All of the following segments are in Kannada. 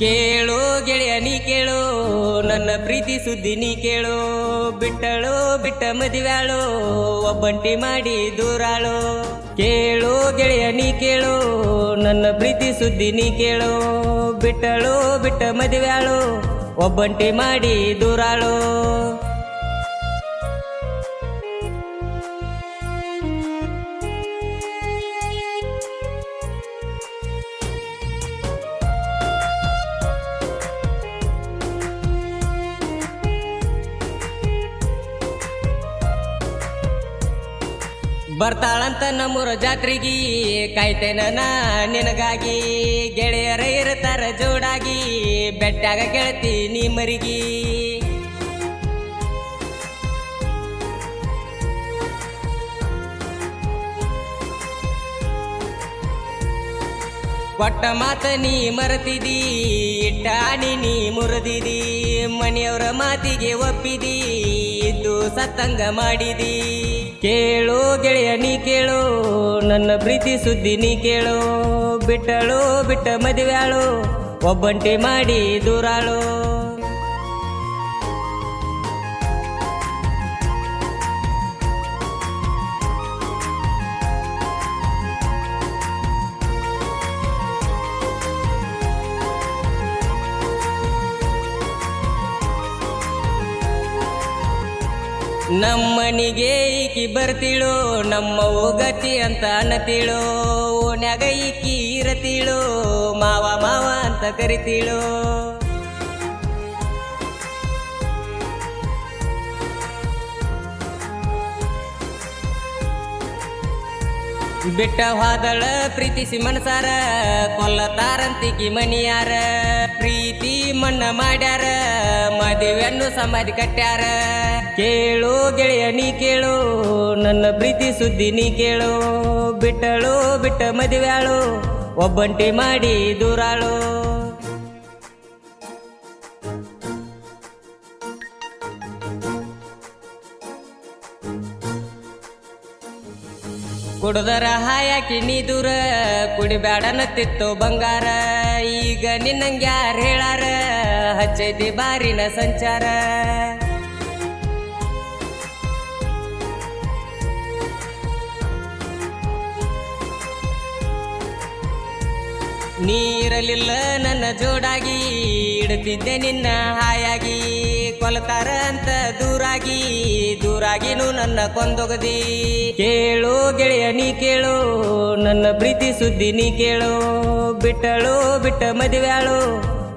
ಕೇಳು ಗೆಳೆಯ, ನೀ ಕೇಳು. ನನ್ನ ಪ್ರೀತಿ ಸುದ್ದಿ ನೀ ಕೇಳು. ಬಿಟ್ಟಳು, ಬಿಟ್ಟ ಮದುವ್ಯಾಳು. ಒಬ್ಬಂಟಿ ಮಾಡಿ ದೂರಾಳು. ಕೇಳು ಗೆಳೆಯ, ನೀ ಕೇಳು. ನನ್ನ ಪ್ರೀತಿ ಸುದ್ದಿ ನೀ ಕೇಳು. ಬಿಟ್ಟಳು, ಬಿಟ್ಟ ಮದುವ್ಯಾಳು. ಒಬ್ಬಂಟಿ ಮಾಡಿ ದೂರಾಳು. ಬರ್ತಾಳಂತ ನಮ್ಮೂರ ಜಾತ್ರೆಗಿ. ಕಾಯ್ತೇನ ನಿನಗಾಗಿ. ಗೆಳೆಯರ ಇರ್ತಾರ ಜೋಡಾಗಿ. ಬೆಟ್ಟಾಗ ಗೆಳತಿ ನೀ ಮರಿಗಿ. ಕೊಟ್ಟ ಮಾತ ನೀ ಮರತಿದಿ ಇಟ್ಟಾಣಿ ನೀ ಮುರಿದಿದಿ, ಮನೆಯವರ ಮಾತಿಗೆ ಒಪ್ಪಿದಿ, ಇದ್ದು ಸತ್ತಂಗ ಮಾಡಿದಿ. ಕೇಳು ಗೆಳೆಯ, ನೀ ಕೇಳು, ನನ್ನ ಪ್ರೀತಿ ಸುದ್ದಿ ನೀ ಕೇಳು, ಬಿಟ್ಟಳು ಬಿಟ್ಟ ಮದುವ್ಯಾಳು, ಒಬ್ಬಂಟಿ ಮಾಡಿ ದೂರಾಳು. ನಮ್ಮನಿಗೆ ಈಕಿ ಬರ್ತಿಳೋ, ನಮ್ಮ ಗತಿ ಅಂತ ಅನ್ನತಿಳು ಓನ್ಯಾಗ ಈಕಿ ಇರತಿಳು, ಮಾವ ಮಾವ ಅಂತ ಕರಿತಿಳು. ಬಿಟ್ಟ ಹಾದಳ ಪ್ರೀತಿಸಿ ಮನಸಾರ, ಕೊಲ್ಲತಾರಂತಿಕಿ ಮನಿಯಾರ, ಪ್ರೀತಿ ಮನ್ನ ಮಾಡ್ಯಾರ. ಮದುವೆಯನ್ನು ಸಮಾಧಿ ಕಟ್ಟ್ಯಾರ. ಕೇಳು ಗೆಳೆಯ, ನೀ ಕೇಳು. ನನ್ನ ಪ್ರೀತಿ ಸುದ್ದಿ ನೀ ಕೇಳು. ಬಿಟ್ಟಳು, ಬಿಟ್ಟ ಮದುವ್ಯಾಳು. ಒಬ್ಬಂಟಿ ಮಾಡಿ ದೂರಾಳು. ಕುಡದರ ಹಾಯಾಕಿ ನೀ ದೂರ. ಕುಡಿಬ್ಯಾಡನತ್ತಿತ್ತು ಬಂಗಾರ. ಈಗ ನಿನ್ನಂಗೆ ಯಾರು ಹೇಳಾರ? ಹಚ್ಚೈತಿ ಬಾರಿನ ಸಂಚಾರ. ನೀರಲಿಲ್ಲ ನನ್ನ ಜೋಡಾಗಿ, ಇಡ್ತಿದ್ದೆ ನಿನ್ನ ಹಾಯಾಗಿ. ಕೊಲತಾರ ಅಂತ ದೂರಾಗಿ, ದೂರಾಗಿನೂ ನನ್ನ ಕೊಂದೊಗದಿ. ಕೇಳು ಗೆಳೆಯ ನೀ ಕೇಳು ನನ್ನ ಪ್ರೀತಿ ಸುದ್ದಿ ನೀ ಕೇಳು. ಬಿಟ್ಟಳು ಬಿಟ್ಟ ಮದುವ್ಯಾಳು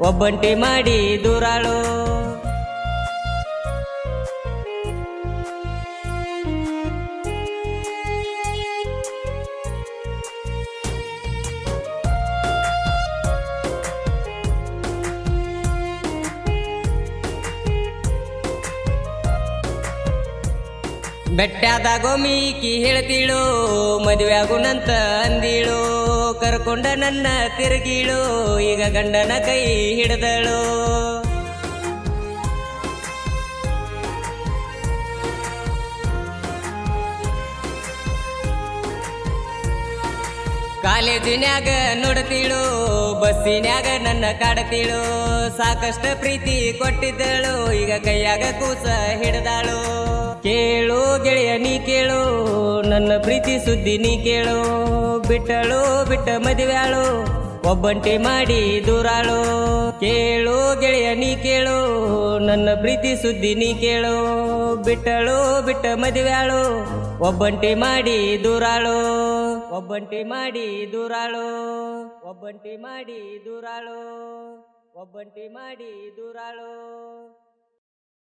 ಒಬ್ಬಂಟಿ ಮಾಡಿ ದೂರಾಳು. ಬೆಟ್ಟಾದಾಗ ಮೀಕಿ ಹೇಳ್ತೀಳು ಮದುವೆ ಆಗುಣಂತ ಅಂದಿಳು ಕರ್ಕೊಂಡ ನನ್ನ ತಿರುಗಿಳು ಈಗ ಗಂಡನ ಕೈ ಹಿಡ್ದಳು. ಕಾಲೇಜಿನ್ಯಾಗ ನೋಡ್ತೀಳು, ಬಸ್ಸಿನ್ಯಾಗ ನನ್ನ ಕಾಡ್ತೀಳು. ಸಾಕಷ್ಟು ಪ್ರೀತಿ ಕೊಟ್ಟಿದ್ದಳು, ಈಗ ಕೈಯಾಗ ಕೂಸ ಹಿಡ್ದಾಳು. ಕೇಳು ಗೆಳೆಯ, ನೀ ಕೇಳು, ನನ್ನ ಪ್ರೀತಿ ಸುದ್ದಿ ನೀ ಕೇಳು. ಬಿಟ್ಟಳು, ಬಿಟ್ಟ ಮದುವ್ಯಾಳು. ಒಬ್ಬಂಟಿ ಮಾಡಿ ದೂರಾಳು. ಕೇಳು ಗೆಳೆಯ, ನೀ ಕೇಳು. ನನ್ನ ಪ್ರೀತಿ ಸುದ್ದಿ ನೀ ಕೇಳು. ಬಿಟ್ಟಳು, ಬಿಟ್ಟ ಮದುವೆಯಾಳು. ಒಬ್ಬಂಟಿ ಮಾಡಿ ದೂರಾಳು. ಒಬ್ಬಂಟಿ ಮಾಡಿ ದೂರಾಳು. ಒಬ್ಬಂಟಿ ಮಾಡಿ ದೂರಾಳು. ಒಬ್ಬಂಟಿ ಮಾಡಿ ದೂರಾಳು.